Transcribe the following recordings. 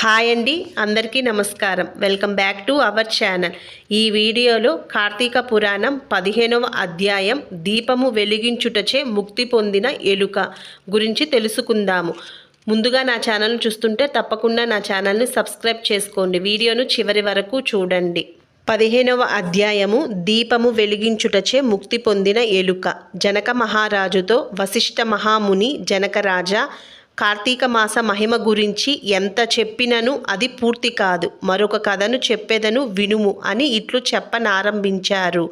Hi అండి అందరికీ నమస్కారం. Welcome back to our channel. ఈ వీడియోలో కార్తీక పురాణం పదిహేనవ అధ్యాయం దీపము వెలిగించుటచే ముక్తి పొందిన ఎలుక గురించి తెలుసుకుందాము. ముందుగా నా ఛానల్ చూస్తుంటే తప్పకుండా నా ఛానల్ని సబ్స్క్రైబ్ చేసుకోండి. వీడియోను చివరి వరకు చూడండి. పదిహేనవ అధ్యాయము దీపము వెలిగించుటచే ముక్తి పొందిన ఎలుక. జనక మహారాజుతో వశిష్ఠ మహాముని జనకరాజా కార్తీక మాస మహిమ గురించి ఎంత చెప్పినను అది పూర్తి కాదు. మరొక కథను చెప్పేదను వినుము అని ఇట్లు చెప్పనారంభించారు.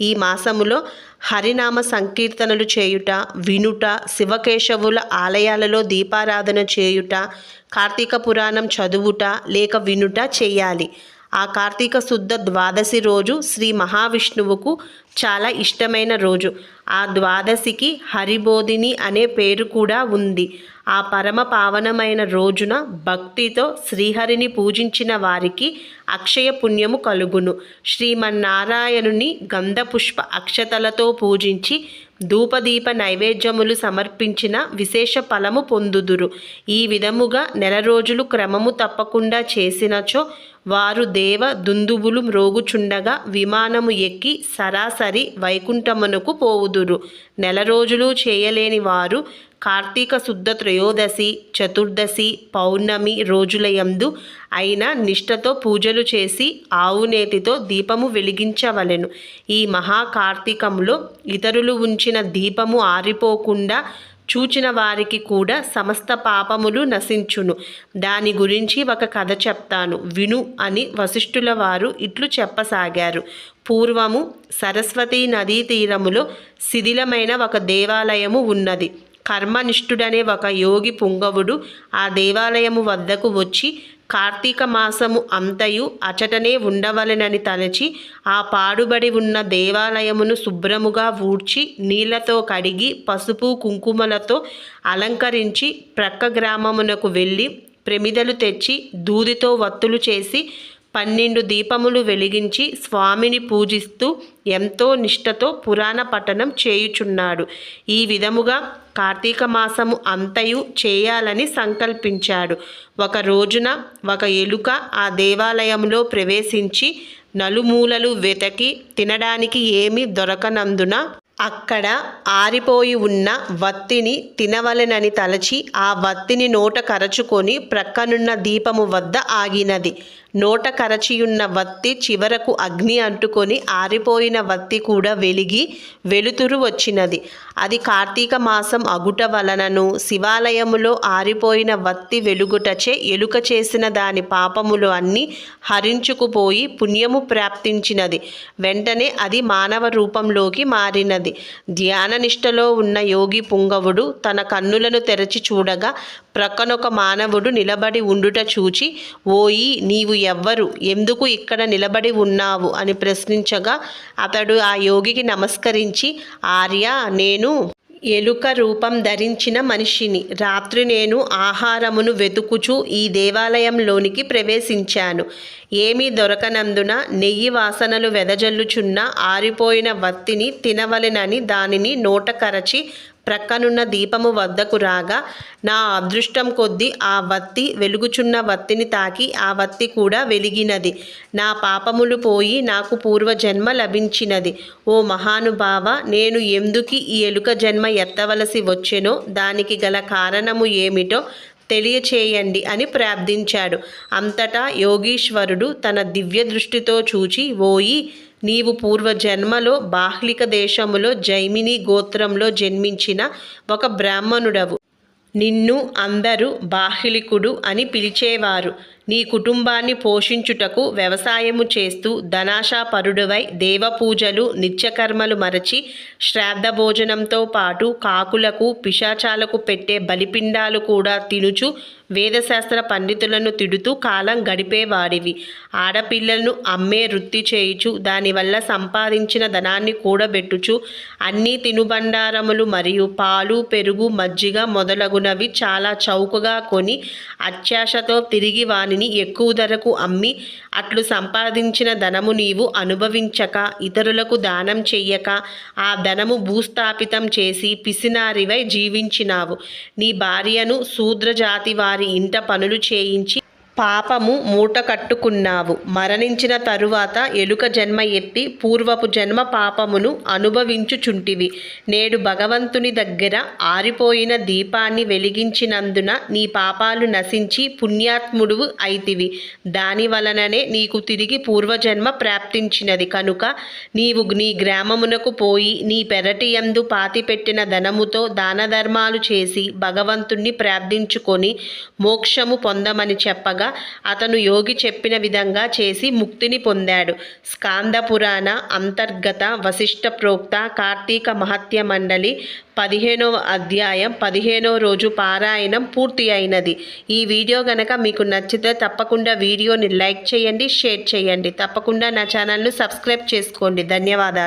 ఈ మాసములో హరినామ సంకీర్తనలు చేయుట వినుట శివకేశవుల ఆలయాలలో దీపారాధన చేయుట కార్తీక పురాణం చదువుట లేక వినుట చేయాలి. ఆ కార్తీక శుద్ధ ద్వాదశి రోజు శ్రీ మహావిష్ణువుకు చాలా ఇష్టమైన రోజు. ఆ ద్వాదశికి హరిబోధిని అనే పేరు కూడా ఉంది. ఆ పరమ పావనమైన రోజున భక్తితో శ్రీహరిని పూజించిన వారికి అక్షయ పుణ్యము కలుగును. శ్రీమన్నారాయణుని గంధపుష్ప అక్షతలతో పూజించి ధూపదీప నైవేద్యములు సమర్పించిన విశేష ఫలము పొందుదురు. ఈ విధముగా నెల రోజులు క్రమము తప్పకుండా చేసినచో వారు దేవ దుందుబులు మ్రోగుచుండగా విమానము ఎక్కి సరాసరి వైకుంఠమునకు పోవుదురు. నెల రోజులు చేయలేని వారు కార్తీక శుద్ధ త్రయోదశి చతుర్దశి పౌర్ణమి రోజులయందు అయిన నిష్టతో పూజలు చేసి ఆవునేతితో దీపము వెలిగించవలెను. ఈ మహాకార్తీకములో ఇతరులు ఉంచిన దీపము ఆరిపోకుండా చూచిన వారికి కూడా సమస్త పాపములు నశించును. దాని గురించి ఒక కథ చెప్తాను. విను అని వశిష్ఠుల వారు ఇట్లు చెప్పసాగారు. పూర్వము సరస్వతీ నదీ తీరములో శిథిలమైన ఒక దేవాలయము ఉన్నది. కర్మనిష్ఠుడనే ఒక యోగి పుంగవుడు ఆ దేవాలయము వద్దకు వచ్చి కార్తీక మాసము అంతయు అచటనే ఉండవలెనని తలచి ఆ పాడుబడి ఉన్న దేవాలయమును శుభ్రముగా ఊడ్చి నీళ్ళతో కడిగి పసుపు కుంకుమలతో అలంకరించి ప్రక్క గ్రామమునకు వెళ్ళి ప్రమిదలు తెచ్చి దూదితో వత్తులు చేసి పన్నెండు దీపములు వెలిగించి స్వామిని పూజిస్తూ ఎంతో నిష్టతో పురాణ పఠనం చేయుచున్నాడు. ఈ విధముగా కార్తీక మాసము అంతయు చేయాలని సంకల్పించాడు. ఒక రోజున ఒక ఎలుక ఆ దేవాలయంలో ప్రవేశించి నలుమూలలు వెతకి తినడానికి ఏమీ దొరకనందున అక్కడ ఆరిపోయి ఉన్న వత్తిని తినవలెనని తలచి ఆ వత్తిని నోట కరచుకొని ప్రక్కనున్న దీపము వద్ద ఆగినది. నోట కరచియున్న వత్తి చివరకు అగ్ని అంటుకొని ఆరిపోయిన వత్తి కూడా వెలిగి వెలుతురు వచ్చినది. అది కార్తీక మాసం అగుట వలనను శివాలయములో ఆరిపోయిన వత్తి వెలుగుటచే ఎలుక చేసిన దాని పాపములు అన్నీ హరించుకుపోయి పుణ్యము ప్రాప్తించినది. వెంటనే అది మానవ రూపంలోకి మారినది. ధ్యాననిష్టలో ఉన్న యోగి పుంగవుడు తన కన్నులను తెరచి చూడగా ప్రక్కనొక మానవుడు నిలబడి ఉండుట చూచి ఓయి నీవు ఎవ్వరు? ఎందుకు ఇక్కడ నిలబడి ఉన్నావు? అని ప్రశ్నించగా అతడు ఆ యోగికి నమస్కరించి ఆర్య నేను ఎలుక రూపం ధరించిన మనిషిని. రాత్రి నేను ఆహారమును వెతుకుచూ ఈ దేవాలయంలోనికి ప్రవేశించాను. ఏమీ దొరకనందున నెయ్యి వాసనలు వెదజల్లుచున్న ఆరిపోయిన వత్తిని తినవలెనని దానిని నోట కరచి ప్రక్కనున్న దీపము వద్దకు రాగా నా అదృష్టం కొద్దీ ఆ వత్తి వెలుగుచున్న వత్తిని తాకి ఆ వత్తి కూడా వెలిగినది. నా పాపములు పోయి నాకు పూర్వజన్మ లభించినది. ఓ మహానుభావ నేను ఎందుకు ఈ ఎలుక జన్మ ఎత్తవలసి వచ్చెనో దానికి గల కారణము ఏమిటో తెలియచేయండి అని ప్రార్థించాడు. అంతటా యోగీశ్వరుడు తన దివ్య దృష్టితో చూచి ఓయి నీవు పూర్వజన్మలో బాహ్లిక దేశములో జైమిని గోత్రంలో జన్మించిన ఒక బ్రాహ్మణుడవు. నిన్ను అందరూ బాహ్లికుడు అని పిలిచేవారు. నీ కుటుంబాన్ని పోషించుటకు వ్యవసాయము చేస్తూ ధనాశాపరుడువై దేవపూజలు నిత్యకర్మలు మరచి శ్రాద్ధ భోజనంతో పాటు కాకులకు పిశాచాలకు పెట్టే బలిపిండాలు కూడా తినుచు వేదశాస్త్ర పండితులను తిడుతూ కాలం గడిపేవాడివి ఆడపిల్లలను అమ్మే వృత్తి చేయుచు దానివల్ల సంపాదించిన ధనాన్ని కూడబెట్టుచు అన్ని తినుబండారములు మరియు పాలు పెరుగు మజ్జిగ మొదలగునవి చాలా చౌకగా కొని అత్యాశతో తిరిగి వానిని ఎక్కువ ధరకు అమ్మి అట్లు సంపాదించిన ధనము నీవు అనుభవించక ఇతరులకు దానం చెయ్యక ఆ ధనము భూస్థాపితం చేసి పిసినారివై జీవించినావు. నీ భార్యను శూద్రజాతి వారి ఇంట పనులు చేయించి పాపము మూట కట్టుకున్నావు. మరణించిన తరువాత ఎలుక జన్మ ఎత్తి పూర్వపు జన్మ పాపమును అనుభవించుచుంటివి. నేడు భగవంతుని దగ్గర ఆరిపోయిన దీపాన్ని వెలిగించినందున నీ పాపాలు నశించి పుణ్యాత్ముడువు అయితివి. దాని వలననే నీకు తిరిగి పూర్వజన్మ ప్రాప్తించినది. కనుక నీవు నీ గ్రామమునకు పోయి నీ పెరటి యందు పాతిపెట్టిన ధనముతో దానధర్మాలు చేసి భగవంతుణ్ణి ప్రార్థించుకొని మోక్షము పొందమని చెప్పగా అతను యోగి చెప్పిన విధంగా చేసి ముక్తిని పొందాడు. స్కాంద పురాణ అంతర్గత వశిష్ట ప్రోక్త కార్తీక మహత్య మండలి పదిహేనవ అధ్యాయం పదిహేనవ రోజు పారాయణం పూర్తి అయినది. ఈ వీడియో గనక మీకు నచ్చితే తప్పకుండా వీడియోని లైక్ చేయండి షేర్ చేయండి. తప్పకుండా నా ఛానల్ను సబ్స్క్రైబ్ చేసుకోండి. ధన్యవాదాలు.